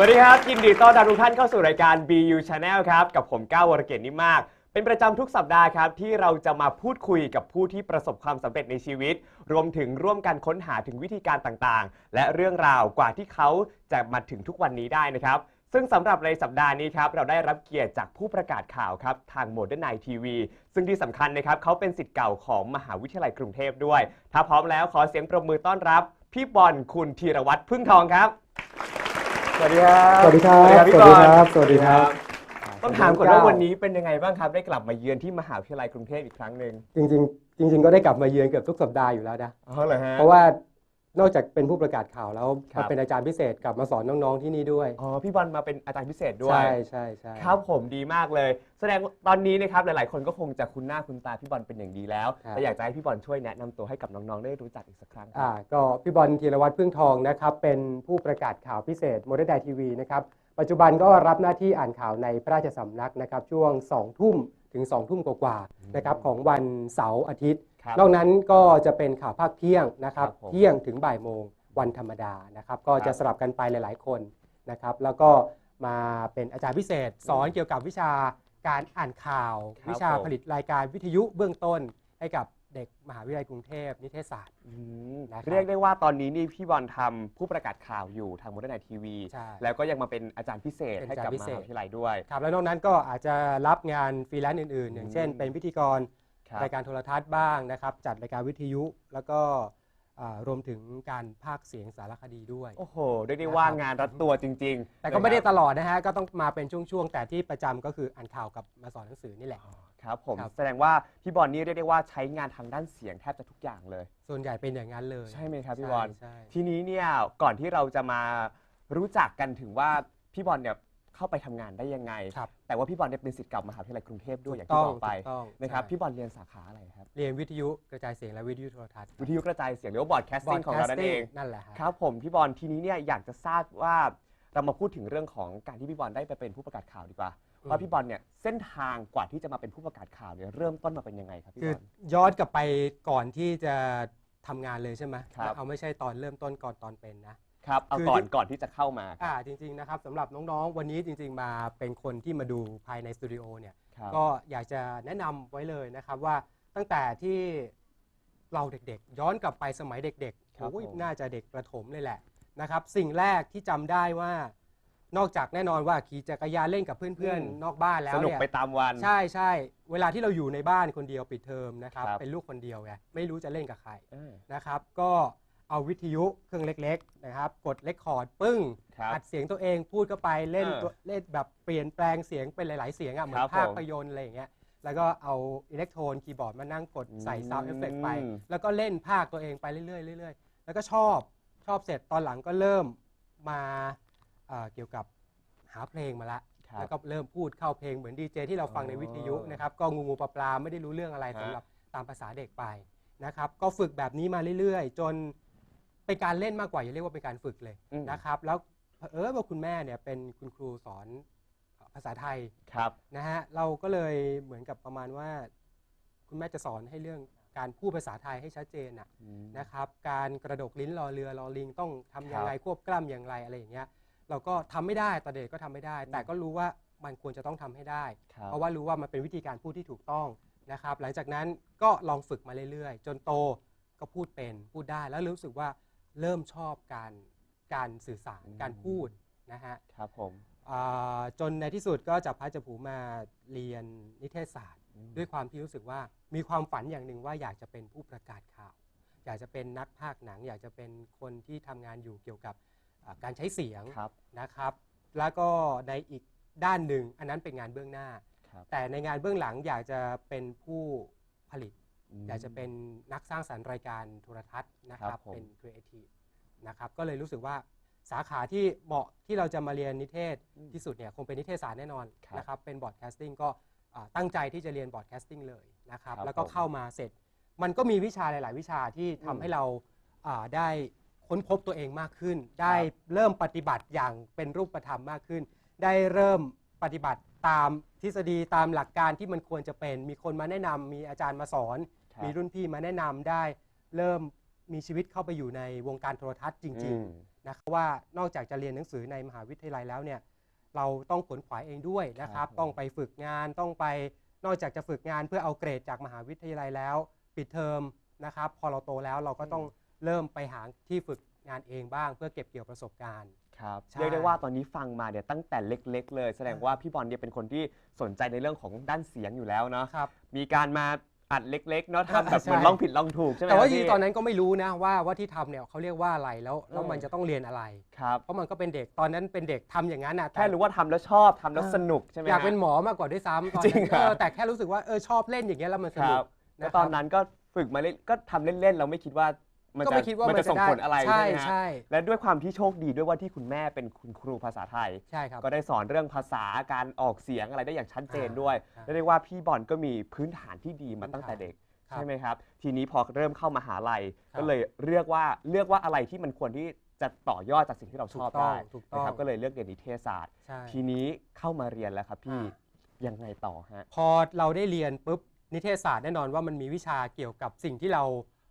สวัสดีครับ ยินดีต้อนรับทุกท่านเข้าสู่รายการ BU Channel ครับ กับผมก้าววรเกียรตินิมมาก เป็นประจำทุกสัปดาห์ครับ ที่เราจะมาพูดคุยกับผู้ที่ประสบความสำเร็จในชีวิต รวมถึงร่วมกันค้นหาถึงวิธีการต่างๆ และเรื่องราวกว่าที่เขาจะมาถึงทุกวันนี้ได้นะครับ ซึ่งสำหรับในสัปดาห์นี้ครับเราได้รับเกียรติจากผู้ประกาศข่าวครับทางโมเดิร์นไนทีวีซึ่งที่สำคัญนะครับเขาเป็นสิทธิ์เก่าของมหาวิทยาลัยกรุงเทพด้วย ถ้าพร้อมแล้วขอเสียงปรบมือต้อนรับ พี่บอลคุณธีรวัตรพึ่งทองครับ สวัสดีครับสวัสดีครับพี่บอลสวัสดีครับ สวัสดีครับ ต้องถามก่อนว่าวันนี้เป็นยังไงบ้างครับ ได้กลับมาเยือนที่มหาวิทยาลัยกรุงเทพอีกครั้งหนึ่งจริงๆจริง ๆ ก็ได้กลับมาเยือนเกือบทุกสัปดาห์อยู่แล้วนะ อ๋อเหรอฮะ เพราะว่า นอกจากเป็นผู้ประกาศข่าวแล้วครับ มาเป็นอาจารย์พิเศษกลับมาสอนน้องๆที่นี่ด้วย อ๋อพี่บอลมาเป็นอาจารย์พิเศษด้วย ใช่ใช่ใช่ ครับผมดีมากเลย แสดงว่าตอนนี้นะครับหลาย ๆ คนก็คงจะคุ้นหน้าคุ้นตาพี่บอลเป็นอย่างดีแล้วแต่อยากจะให้พี่บอลช่วยแนะนำตัวให้กับน้อง ๆ ได้รู้จักอีกสักครั้งคอ่ารับก็พี่บอลธีรวัตรพึ่งทองนะครับ เป็นผู้ประกาศข่าวพิเศษโมเดิร์นไดทีวีนะครับ ปัจจุบันก็รับหน้าที่อ่านข่าวในพระราชสำนักนะครับ ช่วง 2 ทุ่มถึง 2 ทุ่มกว่าๆนะครับของวันเสาร์อาทิตย์ ครับ นอกนั้นก็จะเป็นข่าวภาคเที่ยงนะครับ ครับผมเที่ยงถึงบ่ายโมงวันธรรมดานะครับ ก็ครัจะบสลับกันไปหลาย ๆ คนนะครับ แล้วก็มาเป็นอาจารย์พิเศษ สอนเกี่ยวกับวิชาการอ่านข่าว ครับวิชาผม ผลิตรายการวิทยุเบื้องต้น ให้กับเด็กมหาวิทยาลัยกรุงเทพนิเทศศาสตร์ อืมนะครับ เรียกได้ว่าตอนนี้นี่พี่บอลทำผู้ประกาศข่าวอยู่ทางโมเดิร์นไนทีวี ใช่ แล้วก็ยังมาเป็นอาจารย์พิเศษเป็นให้อาจารกับย์พิมเศษ หาวิทยาลัยด้วย ครับแล้วนอกนั้นก็อาจจะรับงานฟรีแลนซ์อื่นๆ อย่างเช่น อืมเป็นพิธีกรค รับรายการโทรทัศน์บ้างนะครับ จัดรายการวิทยุ แล้วก็อ่ารวมถึงการพากย์เสียงสารคดีด้วย โอ้โหเรียกได้ว่างานรัดตัวจริง ๆ แต่ก็ไม่ได้นะครับตลอดนะฮะ ก็ต้องมาเป็นช่วงๆ แต่ที่ประจำก็คืออ่านข่าวกับมาสอนหนังสือนี่แหละครับผมครับแสดงว่าพี่บอลนี่เรียกได้ว่าใช้งานทางด้านเสียงแทบจะทุกอย่างเลย ส่วนใหญ่เป็นอย่างนั้นเลย ใช่ไหมครับพี่บอลใช่ทีนี้เนี่ยก่อนที่เราจะมารู้จักกันถึงว่าพี่บอลเนี่ย เข้าไปทำงานได้ยังไง ครับแต่ว่าพี่บอลเนี่ยเป็นศิษย์เก่ามหาวิทยาลัยกรุงเทพด้วยอย่างต้ที่องบอกไปถูกต้องนะครับใช่พี่บอลเรียนสาขาอะไรครับ เรียนวิทยุกระจายเสียงและวิทยุโทรทัศน์วิทยุกระจายเสียงหรือว่าบอร์ดแคสติ้งของเรานั่นเอง นั่นแหละฮะครับผมพี่บอลทีนี้เนี่ยอยากจะทราบว่าเรามาพูดถึงเรื่องของการที่พี่บอลได้ไปเป็นผู้ประกาศข่าวดีกว่าอืม ว่าพี่บอลเนี่ยเส้นทางกว่าที่จะมาเป็นผู้ประกาศข่าวเนี่ยเริ่มต้นมาเป็นยังไงครับพี่คือบอล ย้อนกลับไปก่อนที่จะทำงานเลยใช่ไหมครับ เอาไม่ใช่ตอนเริ่มต้นก่อนตอนเป็นนะ ครับเอาคือ ก่อนที่ก่อนที่จะเข้ามาอ่าจริงๆนะครับสำหรับน้องๆ วันนี้จริงๆมาเป็นคนที่มาดูภายในสตูดิโอเนี่ย ครับ ก็อยากจะแนะนำไว้เลยนะครับว่าตั้งแต่ที่เราเด็กๆ ย้อนกลับไปสมัยเด็กครับๆโอ้ยผม น่าจะเด็กประถมเลยแหละนะครับ สิ่งแรกที่จำได้ว่านอกจากแน่นอนว่าขี่จักรยานเล่นกับเพื่อนๆ นอกบ้านแล้วสนุกเนี่ย ไปตามวัน ใช่ใช่เวลาที่เราอยู่ในบ้านคนเดียวปิดเทอมนะครับ ครับ เป็นลูกคนเดียวไงไม่รู้จะเล่นกับใครเออนะครับ ก็ เอาวิทยุเครื่องเล็กๆนะครับ กดเลคคอร์ดปึ้งครับอัดเสียงตัวเองพูดเข้าไปเล่นเออตัวเล่นแบบเปลี่ยนแปลงเสียงเป็นหลาย ๆ เสียงอะเหมือครันบภาผมพยนตร์อะไรอย่างเงี้ยแล้วก็เอาอิเล็กโทรนคีย์บอร์ดมานั่งกดใส่อืมซาวด์เอฟเฟกไปแล้วก็เล่นภาคตัวเองไปเรื่อยๆเรื่อยๆแล้วก็ชอบชอบเสร็จตอนหลังก็เริ่มมาเอ่อเกี่ยวกับหาเพลงมาละ ครับแล้วก็เริ่มพูดเข้าเพลงเหมือนดีเจที่เราฟังในวิทยุอ๋อนะครับ ก็งูงูปลาปลาไม่ได้รู้เรื่องอะไรฮะ สำหรับตามภาษาเด็กไปนะครับ ก็ฝึกแบบนี้มาเรื่อยๆ จน เป็นการเล่นมากกว่าอย่าเรียกว่าเป็นการฝึกเลยอืม นะครับ แล้วเผอิญว่าคุณแม่เนี่ยเป็นคุณครูสอนภาษาไทยครับ นะฮะเราก็เลยเหมือนกับประมาณว่า คุณแม่จะสอนให้เรื่องการพูดภาษาไทยให้ชัดเจนน่ะอืมนะครับการกระดกลิ้นรอเรือรอลิงต้องทำอย่างไรควบกล้ำอย่างไรอะไรอย่างเงี้ยเราก็ทำไม่ได้ตอนเด็กก็ทำไม่ได้ แต่ก็รู้ว่ามันควรจะต้องทำให้ได้ ครับ เพราะว่ารู้ว่ามันเป็นวิธีการพูดที่ถูกต้องนะครับ หลังจากนั้นก็ลองฝึกมาเรื่อยๆ จนโตก็พูดเป็นพูดได้แล้วรู้สึกว่า เริ่มชอบการการสื่อสารการพูดนะฮะครับผมอ่าจนในที่สุดก็จับพระจับผูมาเรียนนิเทศศาสตร์ ด้วยความที่รู้สึกว่ามีความฝันอย่างหนึ่งว่าอยากจะเป็นผู้ประกาศข่าว อยากจะเป็นนักพากย์หนัง อยากจะเป็นคนที่ทำงานอยู่เกี่ยวกับอ่าการใช้เสียง ครับนะครับ แล้วก็ในอีกด้านหนึ่งอันนั้นเป็นงานเบื้องหน้า ครับแต่ในงานเบื้องหลังอยากจะเป็นผู้ผลิตม อยากจะเป็นนักสร้างสรรค์รายการโทรทัศน์นะคครัรับบผมเป็นครีเอทีฟนะครับก็เลยรู้สึกว่าสาขาที่เหมาะที่เราจะมาเรียนนิเทศที่สุดเนี่ยคงเป็นนิเทศศาสตร์แน่นอนครับนะครับเป็นบอร์ดแคสติ้งก็อ่าตั้งใจที่จะเรียนบอร์ดแคสติ้งเลยนะครับครับแล้วก็ผมเข้ามาเสร็จ มันก็มีวิชาหลาย ๆ วิชาที่ทำอืมให้เราอ่าได้ค้นพบตัวเองมากขึ้น ได้เริ่มปฏิบัติอย่างเป็นรูปธรรมมากขึ้น ได้เริ่มปฏิบัติตามทฤษฎีตามหลักการที่มันควรจะเป็น มีคนมาแนะนำมีอาจารย์มาสอน ครับมีรุ่นพี่มาแนะนำได้ เริ่มมีชีวิตเข้าไปอยู่ในวงการโทรทัศน์จริง อืม ๆ นะครับว่านอกจากจะเรียนหนังสือในมหาวิทยาลัยแล้วเนี่ยเราต้องขวนขวายเองด้วยนะคครัรับบผมต้องไปฝึกงานต้องไปนอกจากจะฝึกงานเพื่อเอาเกรดจากมหาวิทยาลัยแล้ว ปิดเทอมนะครับพอเราโตแล้วเราก็ต้องเริ่มไปหาที่ฝึกงานเองบ้าง เพื่อเก็บเกี่ยวประสบการณ์ ครับใช่ เรียกได้ว่าตอนนี้ฟังมาเนี่ยตั้งแต่เล็ก ๆ เลย แสดงอ่าว่าพี่บอลเนี่ยเป็นคนที่สนใจในเรื่องของด้านเสียงอยู่แล้วเนาะ ครับ มีการมา อัดเล็กๆเนาะทำแบบใช่เหมือนลองผิดลองถูกใช่ไหมแต่ว่าครับจริงพี่ๆตอนนั้นก็ไม่รู้นะว่าว่าที่ทำเนี่ยเขาเรียกว่าอะไรแล้วแล้วเออมันจะต้องเรียนอะไรครับเพราะมันก็เป็นเด็กตอนนั้นเป็นเด็กทำอย่างนั้นนะแต่แค่รู้ว่าทำแล้วชอบทำแล้วเออสนุกใช่ไหมอยากเป็นฮะหมอมากกว่าด้วยซ้ำตอนจรินั้งนเหรอเออแต่แค่รู้สึกว่าเออชอบเล่นอย่างเงี้ยแล้วมันสคนุรักบนะแล้วครับตอนนั้นก็ฝึกมาเล่นก็ทำเล่นๆเราไม่คิดว่า มันก็จะไม่คิดว่ามันจะส่งจะได้ผลอะไรใช่ใช่ไหมฮะใช่และด้วยความที่โชคดีด้วยว่าที่คุณแม่เป็นคุณครูภาษาไทย ใช่ครับ ก็ได้สอนเรื่องภาษาการออกเสียงอะไรได้อย่างชัดเจนอ่าด้วยครับและเรียกว่าพี่บอลก็มีพื้นฐานที่ดีมาตั้งแต่เด็กครับใช่ไหมครับ ทีนี้พอเริ่มเข้ามหาลัย ครับ ก็เลยเลือกว่าเลือกว่าอะไรที่มันควรที่จะต่อยอดจากสิ่งที่เราชถูอบกต้องได้ถูกต้อนะงครับก็เลยเลือกเรียนนิเทศศาสตร์ ใช่ ทีนี้เข้ามาเรียนแล้วครับพี่อ่ ยังไงต่อฮะ พอเราได้เรียนปุ๊บนิเทศศาสตร์แน่นอนว่ามันมีวิชาเกี่ยวกับสิ่งที่เรา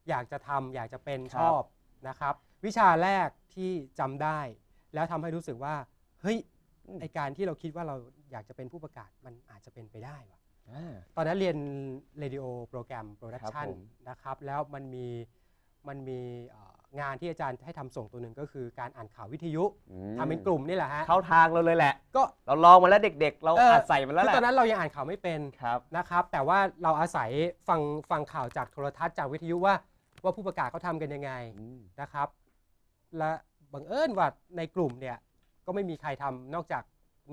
อยากจะทำอยากจะเป็นคชรับอบนะครับ วิชาแรกที่จำได้ แล้วทำให้รู้สึกว่าเฮ้ยไอการที่เราคิดว่าเราอยากจะเป็นผู้ประกาศมันอาจจะเป็นไปได้ว่ะอ่า ตอนนั้นเรียน Radio โปรแกรมครั Production บผม นะครับ แล้วมันมีมันมีเอ่องานที่อาจารย์ให้ทำส่งตัวหนึ่งก็คือการอ่านข่าววิทยุอืทำเป็นกลุ่มนี่แหละฮะเข้าทางเราเลยแหละ ก็ เราลองมาแล้วเด็กๆ เราเอออัอัดใส่มาแล้วคือแหละตอนนั้นเรายังอ่านข่าวไม่เป็นครับ นะครับ แต่ว่าเราอาศัยฟังฟังข่าวจากโทรทัศน์จากวิทยุว่า ว่าผู้ประกาศเขาทำกันยังไงอืมนะครับ และบังเอิญว่าในกลุ่มเนี่ยก็ไม่มีใครทำนอกจาก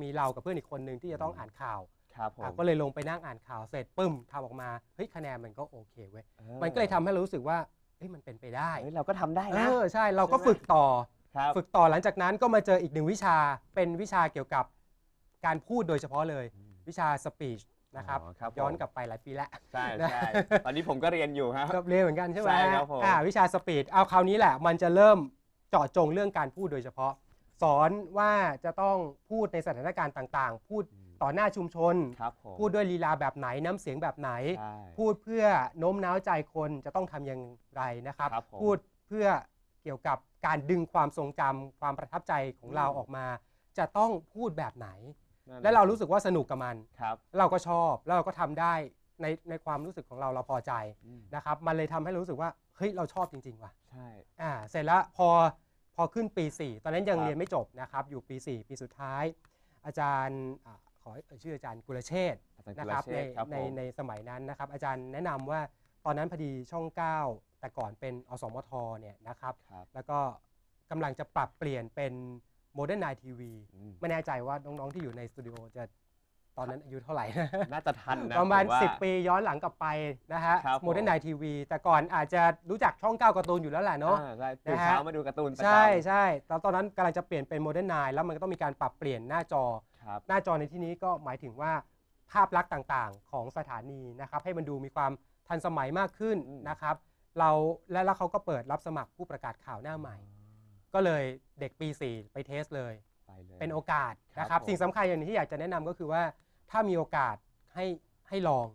มีเรากับเพื่อนอีกคนหนึ่งที่จะต้องอ่านข่าวครับผมอะก็เลยลงไปนั่งอ่านข่าวเสร็จปึ้มทำออกมาเฮ้ยคะแนนมันก็โอเคเว้ยออมันก็เลยทำให้เรารู้สึกว่าเฮ้ยมันเป็นไปได้เฮ้ยเราก็ทำได้เอนะอใช่เราก็ใช่ไหมฝึกต่อ ครับ ฝึกต่อหลังจากนั้นก็มาเจออีกหนึ่งวิชาเป็นวิชาเกี่ยวกับการพูดโดยเฉพาะเลยอืมวิชาสปีช นะครับอ๋อครับผม ย้อนกลับไปหลายปีแล้ว ใช่นะใช่ตอนนี้ผมก็เรียนอยู่ครับ ก็เรียนเหมือนกันใช่ไหมใช่ครับผม อ่าวิชาสปีดเอาคราวนี้แหละ มันจะเริ่มเจาะจงเรื่องการพูดโดยเฉพาะ สอนว่าจะต้องพูดในสถานการณ์ต่างๆ พูดต่อหน้าชุมชน ครับผมพูดด้วยลีลาแบบไหนน้ำเสียงแบบไหน ใช่ พูดเพื่อโน้มน้าวใจคนจะต้องทำอย่างไรนะครับ ครับผมพูดเพื่อเกี่ยวกับการดึงความทรงจำความประทับใจของเราอืม ออกมา จะต้องพูดแบบไหน นั่นและเรารู้สึกว่าสนุกกับมัน ครับเราก็ชอบแล้วเราก็ทำได้ในในความรู้สึกของเราเราพอใจอืมนะครับมันเลยทำให้รู้สึกว่าเฮ้ยเราชอบจริง ๆ ว่ะใช่ อ่าเสร็จแล้วพอพอขึ้นปี 4 ตอนนั้นยังครับ เรียนไม่จบนะครับอยู่ปี 4 ปีสุดท้าย อาจารย์อาขอเอ่ยชื่ออาจารย์กุลเชษฐ์ อาจารย์นะกุคลรับเชในษฐ์ครับในผมในสมัยนั้นนะครับ อาจารย์แนะนำว่าตอนนั้นพอดีช่อง 9 แต่ก่อนเป็นอสมทเนี่ยนะครับ ครับ แล้วก็กำลังจะปรับเปลี่ยนเป็น โมเดิร์นไนทีวีอืม ไม่แน่ใจว่าน้องๆที่อยู่ในสตูดิโอจะตอนนั้นอายุเท่าไหร่นะ น่าจะทันนะประมาณ ผว่ 10 ปีย้อนหลังกลับไปนะฮะครับผม โมเดิร์นไนทีวีแต่ก่อนอาจจะรู้จักช่อง9การ์ตูนอยู่แล้วแหละเนาะ อ่ใช่ตื่นนะฮะ เช้ามาดูการ์ตูนประจำใช่ใช่แล้วตอนนั้นกำลังจะเปลี่ยนเป็นโมเดิร์นไนแล้วมันก็ต้องมีการปรับเปลี่ยนหน้าจอ ครับ หน้าจอในที่นี้ก็หมายถึงว่าภาพลักษณ์ต่างๆ ของสถานีนะครับ ให้มันดูมีความทันสมัยมากขึ้นอืม นะครับ เราและแล้วเขาก็เปิดรับสมัครผู้ประกาศข่าวหน้าใหม่ ก็เลยเด็กปี 4 ไปเทสเลย ไปเลย เป็นโอกาสนะคครัรับบผม สิ่งสำคัญอย่างหนึงที่อยากจะแนะนำก็คือว่า ถ้ามีโอกาสให้ให้ลอง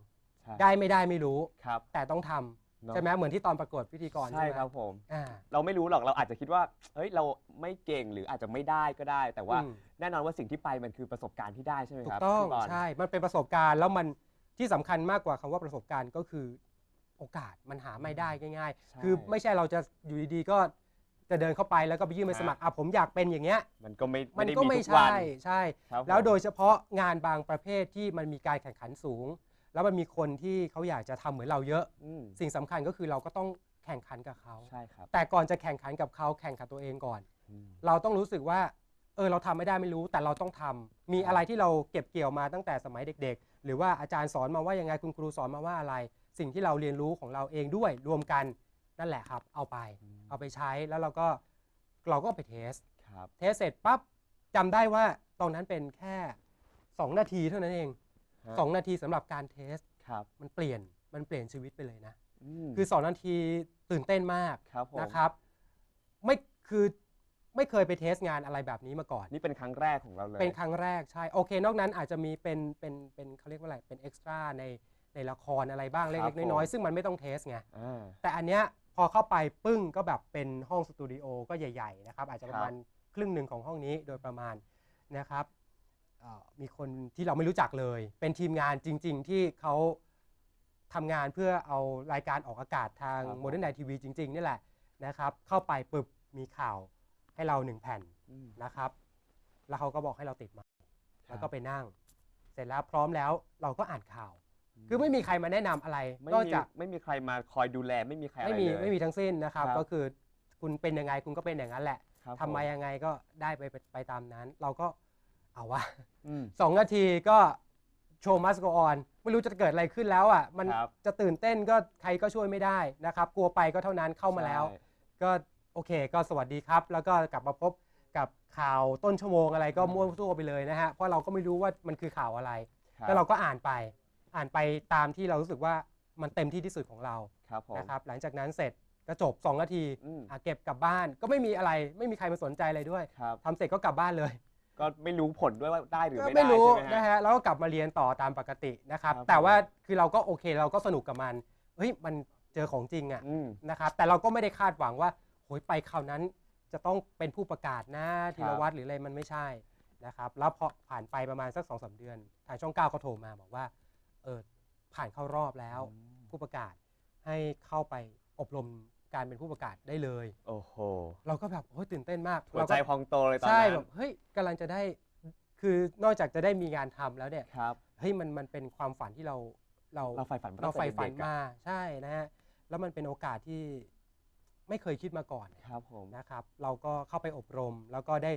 ใช่ได้ไม่ได้ไม่รู้ ครับแต่ต้องทำเนอะใช่ไหมเหมือนที่ตอนประกวดพิธีกรใช่ใช่ไหมครับผม อ่า เราไม่รู้หรอกเราอาจจะคิดว่าเฮ้ยเราไม่เก่งหรืออาจจะไม่ได้ก็ได้ แต่ว่าอืม แน่นอนว่าสิ่งที่ไปมันคือประสบการณ์ที่ได้ใช่ไหมถูครักบต้องพี่บอลใช่ มันเป็นประสบการณ์แล้วมันที่สำคัญมากกว่าคำว่าประสบการณ์ก็คือโอกาสมันหาไม่ได้ง่าย ใช่ ๆ คือไม่ใช่เราจะอยู่ดีๆก็ จะเดินเข้าไปแล้วก็ไปยื่นใบสมัครอะผมอยากเป็นอย่างเงี้ย มันก็ไม่มันได้ก็มีไม่ทุกวันใช่ใช่ ครับผมแล้วโดยเฉพาะงานบางประเภทที่มันมีการแข่งขันสูง แล้วมันมีคนที่เขาอยากจะทำเหมือนเราเยอะ อืมสิ่งสำคัญก็คือเราก็ต้องแข่งขันกับเขา ใช่ครับแต่ก่อนจะแข่งขันกับเขาแข่งกับตัวเองก่อน อืม เราต้องรู้สึกว่าเออเราทำไม่ได้ไม่รู้แต่เราต้องทำมีอะไรที่เราเก็บเกี่ยวมาตั้งแต่สมัยเด็ก ๆ หรือว่าอาจารย์สอนมาว่ายังไงคุณครูสอนมาว่าอะไร สิ่งที่เราเรียนรู้ของเราเองด้วยรวมกัน นั่นแหละครับ เอาไปอืมเอาไปใช้แล้วเราก็เราก็ไปเทสครับเทสเสร็จปั๊บจำได้ว่าตรงนั้นเป็นแค่ 2 นาทีเท่านั้นเอง ฮะ2 นาทีสำหรับการเทสครับมันเปลี่ยนมันเปลี่ยนชีวิตไปเลยนะ มคือ 2 นาทีตื่นเต้นมากครับผมนะครับ ไม่คือไม่เคยไปเทสงานอะไรแบบนี้มาก่อน นี่เป็นครั้งแรกของเราเลยเป็นครั้งแรกใช่ โอเค นอกนั้นอาจจะมีเป็นเป็นเป็นเขาเรียกว่าอะไรเป็นเอ็กซ์ตร้าในในละครอะไรบ้างคเล็รับกๆน้อยผมๆซึ่งมันไม่ต้องเทสไง อ่าแต่อันเนี้ย พอเข้าไปปึ้งก็แบบเป็นห้องสตูดิโอก็ใหญ่ๆนะครับอาจจะประมาณครึ่งหนึ่งของห้องนี้โดยประมาณนะครับเอ่อมีคนที่เราไม่รู้จักเลย เป็นทีมงานจริง ๆ ที่เขาทำงานเพื่อเอารายการออกอากาศทางครับผมโมเดิร์นไนทีวีจริง ๆ นี่แหละนะครับเข้าไปปึ๊บมีข่าวให้เราหนึ่งแผ่นอืมนะครับ แล้วเขาก็บอกให้เราติดมาครับแล้วก็ไปนั่ง เสร็จแล้วพร้อมแล้วเราก็อ่านข่าวอืม คือไม่มีใครมาแนะนำอะไรไม่นอกมีจากไม่มีใครมาคอยดูแลไม่มีใครอะไรไม่มีเลย ไม่มีทั้งสิ้นนะครับ ครับ ก็คือคุณเป็นยังไงคุณก็เป็นอย่างนั้นแหละครับทำมายังไงก็ได้ไปไปไปตามนั้น เราก็เอาวะ อืม สองนาทีก็โชว์มัสโกออนไม่รู้จะเกิดอะไรขึ้นแล้วอะมันครับ จะตื่นเต้นก็ใครก็ช่วยไม่ได้นะครับ กลัวไปก็เท่านั้นเข้ามาแล้ว ใช่ ก็โอเคก็สวัสดีครับ แล้วก็กลับมาพบกับข่าวต้นชั่วโมงอะไรก็อืม มั่วทั่วไปเลยนะฮะเพราะเราก็ไม่รู้ว่ามันคือข่าวอะไรคบแล้วเราก็อ่านไป อ่านไปตามที่เรารู้สึกว่ามันเต็มที่ที่สุดของเราครับผม นะครับ หลังจากนั้นเสร็จก็จบ2นาทีอืม อะเก็บกลับบ้านก็ไม่มีอะไรไม่มีใครมาสนใจอะไรด้วยครับ ทำเสร็จก็กลับบ้านเลย ก็ไม่รู้ผลด้วยว่าได้หรือก็ไม่ไม่ได้รู้ใช่ไหมนะฮะ ฮะแล้วก็กลับมาเรียนต่อตามปกตินะครับ ครับ แต่ว่าผมคือเราก็โอเคเราก็สนุกกับมันเฮ้ยมันเจอของจริงอะอืม นะครับแต่เราก็ไม่ได้คาดหวังว่าโหยไปคราวนั้น จะต้องเป็นผู้ประกาศนะธีครรับวัตรหรืออะไรมันไม่ใช่นะครับแล้วพอผ่านไปประมาณสักสองสาเดือน ทางช่องเก้าก็โทรมาบอกว่าเออผ่านเข้ารอบแล้ว อืม ผู้ประกาศให้เข้าไปอบรมการเป็นผู้ประกาศได้เลย โอ้โหเราก็แบบโอ้ยตื่นเต้นมากหัวเราใจก็พองโตเลยตอนใช่นั้นแบบเฮ้ยกำลังจะได้ คือนอกจากจะได้มีงานทำแล้วเนี่ยครับ เฮ้ยมันมันเป็นความฝันที่เราเรา เราใฝ่ฝันมาเราตั้งแต่ใฝ่ฝันเด็กๆอะมาใช่นะฮะแล้วมันเป็นโอกาสที่ไม่เคยคิดมาก่อนครับผมนะครับ เราก็เข้าไปอบรม แล้วก็ได้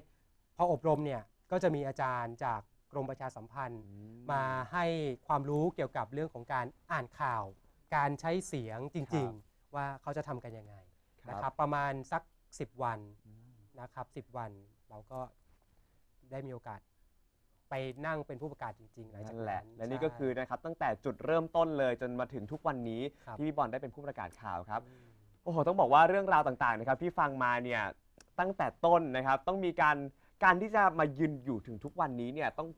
พออบรมเนี่ยก็จะมีอาจารย์จาก กรมประชาสัมพันธ์อืมาให้ความรู้เกี่ยวกับเรื่องของการอ่านข่าว การใช้เสียงจริง ๆ ว่าเขาจะทำกันยังไงนะครับประมาณสัก 10 วันอืมนะครับ10 วันเราก็ได้มีโอกาสไปนั่งเป็นผู้ประกาศจริงๆหลังจากนั่นแหละนั้นและนี่ก็ใช่คือนะครับตั้งแต่จุดเริ่มต้นเลยจนมาถึงทุกวันนี้ครับที่พี่บอลได้เป็นผู้ประกาศข่าวครับอืมโอ้โหต้องบอกว่าเรื่องราวต่างๆนะครับที่ฟังมาเนี่ยตั้งแต่ต้นนะครับต้องมีการการที่จะมายืนอยู่ถึงทุกวันนี้เนี่ยต้อง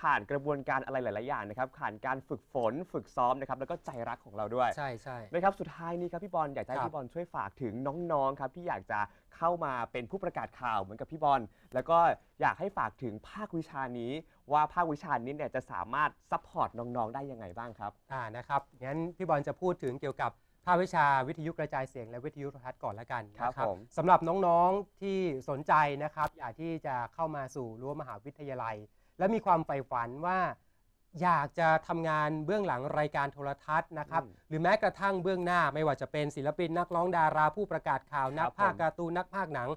ผ่านกระบวนการอะไรหลาย ๆ อย่างนะครับผ่านการฝึกฝนฝึกซ้อมนะครับแล้วก็ใจรักของเราด้วยใช่ใช่ นะครับสุดท้ายนี้ครับพี่บอลอยากจะให้ครับ พี่บอลช่วยฝากถึงน้อง ๆ ครับที่อยากจะเข้ามาเป็นผู้ประกาศข่าวเหมือนกับพี่บอลแล้วก็อยากให้ฝากถึงภาควิชานี้ ว่าภาควิชานี้เนี่ยจะสามารถซัพพอร์ตน้อง ๆ ได้ยังไงบ้างครับ อ่านะครับงั้นพี่บอลจะพูดถึงเกี่ยวกับภาควิชาวิทยุกระจายเสียงและวิทยุโทรทัศน์ก่อนละกันครับนะผม สำหรับน้องๆที่สนใจนะครับ อยากที่จะเข้ามาสู่รั้วมหาวิทยาลัย และมีความใฝ่ฝันว่าอยากจะทำงานเบื้องหลังรายการโทรทัศน์นะครับ อืมหรือแม้กระทั่งเบื้องหน้าไม่ว่าจะเป็นศิลปินนักร้องดาราผู้ประกาศข่าวนักครับภาคผมการ์ตูนนักภาคหนัง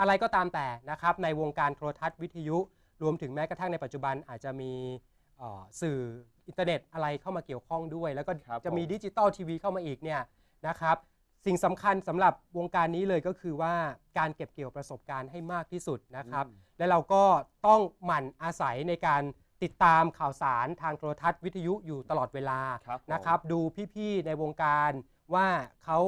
อะไรก็ตามแต่นะครับ ในวงการโทรทัศน์วิทยุ รวมถึงแม้กระทั่งในปัจจุบันอาจจะมีเอ่อสื่ออินเทอร์เน็ตอะไรเข้ามาเกี่ยวข้องด้วย แล้วก็ครับจะมีผม ดิจิตอลทีวีเข้ามาอีกเนี่ยนะครับ สิ่งสำคัญสำหรับวงการนี้เลยก็คือว่าการเก็บเกี่ยวประสบการณ์ให้มากที่สุดนะครับ อืม และเราก็ต้องหมั่นอาศัยในการติดตามข่าวสารทางโทรทัศน์วิทยุอยู่ตลอดเวลา ครับผมนะครับดูพี่ๆในวงการว่าเขา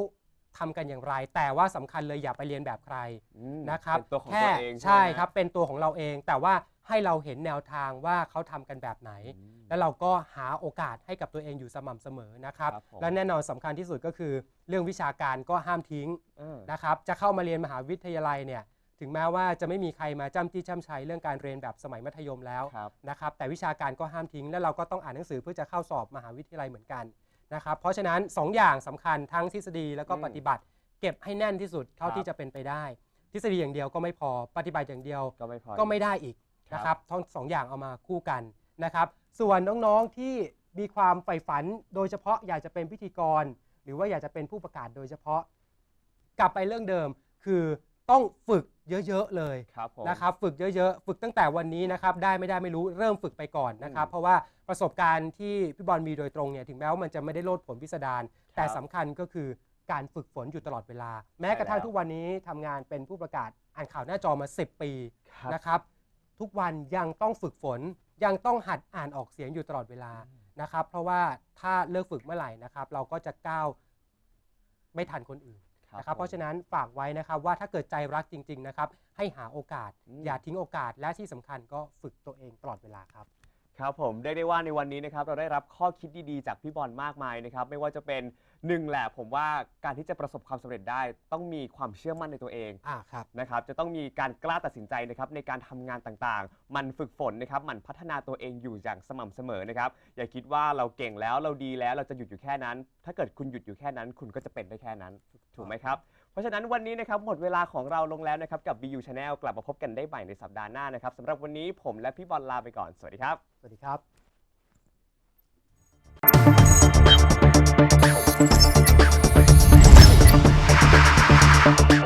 ทำกันอย่างไร แต่ว่าสำคัญเลยอย่าไปเรียนแบบใครอืมนะครับเป็นตัวของแค่ตัวเองใช่ไหมฮะครับเป็นตัวของเราเอง แต่ว่า ให้เราเห็นแนวทางว่าเขาทำกันแบบไหนอืมแล้วเราก็หาโอกาสให้กับตัวเองอยู่สม่ำเสมอนะครับ ครับผม และแน่นอนสำคัญที่สุดก็คือ เรื่องวิชาการก็ห้ามทิ้งเออ นะครับ จะเข้ามาเรียนมหาวิทยาลัยเนี่ยถึงแม้ว่าจะไม่มีใครมาจ้ำจี้จ้ำชัยเรื่องการเรียนแบบสมัยมัธยมแล้ว ครับ นะครับแต่วิชาการก็ห้ามทิ้ง และเราก็ต้องอ่านหนังสือเพื่อจะเข้าสอบมหาวิทยาลัยเหมือนกันนะครับเพราะฉะนั้น2อย่างสำคัญทั้งทฤษฎีแล้วก็อืมปฏิบัติ เก็บให้แน่นที่สุดเท่าครับ ที่จะเป็นไปได้ ทฤษฎีอย่างเดียวก็ไม่พอปฏิบัติอย่างเดียวก็ไม่พอก็ไม่ได้อีกครับ นะครับทั้งสองอย่างเอามาคู่กันนะครับ ส่วนน้องๆที่มีความใฝ่ฝันโดยเฉพาะอยากจะเป็นพิธีกร หรือว่าอยากจะเป็นผู้ประกาศโดยเฉพาะ กลับไปเรื่องเดิมคือต้องฝึกเยอะๆเลยครับผมนะครับฝึกเยอะๆ ฝึกตั้งแต่วันนี้นะครับได้ไม่ได้ไม่รู้เริ่มฝึกไปก่อนนะครับอืมเพราะว่าประสบการณ์ที่พี่บอลมีโดยตรงเนี่ยถึงแม้ว่ามันจะไม่ได้โลดผลพิสดารแต่สำคัญก็คือการฝึกฝนอยู่ตลอดเวลา แม้กระทั่งแล้วทุกวันนี้ทำงานเป็นผู้ประกาศอ่านข่าวหน้าจอมา 10 ปีครับนะครับ ทุกวันยังต้องฝึกฝน ยังต้องหัดอ่านออกเสียงอยู่ตลอดเวลานะครับ เพราะว่าถ้าเลิกฝึกเมื่อไหร่นะครับ เราก็จะก้าวไม่ทันคนอื่นนะครับเพราะฉะนั้นฝากไว้นะครับว่าถ้าเกิดใจรักจริง ๆ นะครับ ให้หาโอกาสอืมอย่าทิ้งโอกาสและที่สำคัญก็ฝึกตัวเองตลอดเวลาครับ ครับผมเรียกได้ว่าในวันนี้นะครับเราได้รับข้อคิดดีๆ จากพี่บอลมากมายนะครับ ไม่ว่าจะเป็น หนึ่งแหละผมว่าการที่จะประสบความสำเร็จได้ต้องมีความเชื่อมั่นในตัวเองอ่าครับ นะครับจะต้องมีการกล้าตัดสินใจนะครับในการทำงานต่างๆมันฝึกฝนนะครับมันพัฒนาตัวเองอยู่อย่างสม่ำเสมอนะครับอย่าคิดว่าเราเก่งแล้วเราดีแล้วเราจะหยุดอยู่แค่นั้น ถ้าเกิดคุณหยุดอยู่แค่นั้น คุณก็จะเป็นได้แค่นั้นถูกไหมครับ เพราะฉะนั้นวันนี้นะครับหมดเวลาของเราลงแล้วนะครับกับ BU Channel กลับมาพบกันได้ใหม่ในสัปดาห์หน้านะครับสำหรับวันนี้ผมและพี่บอลลาไปก่อนสวัสดีครับ สวัสดีครับ Thank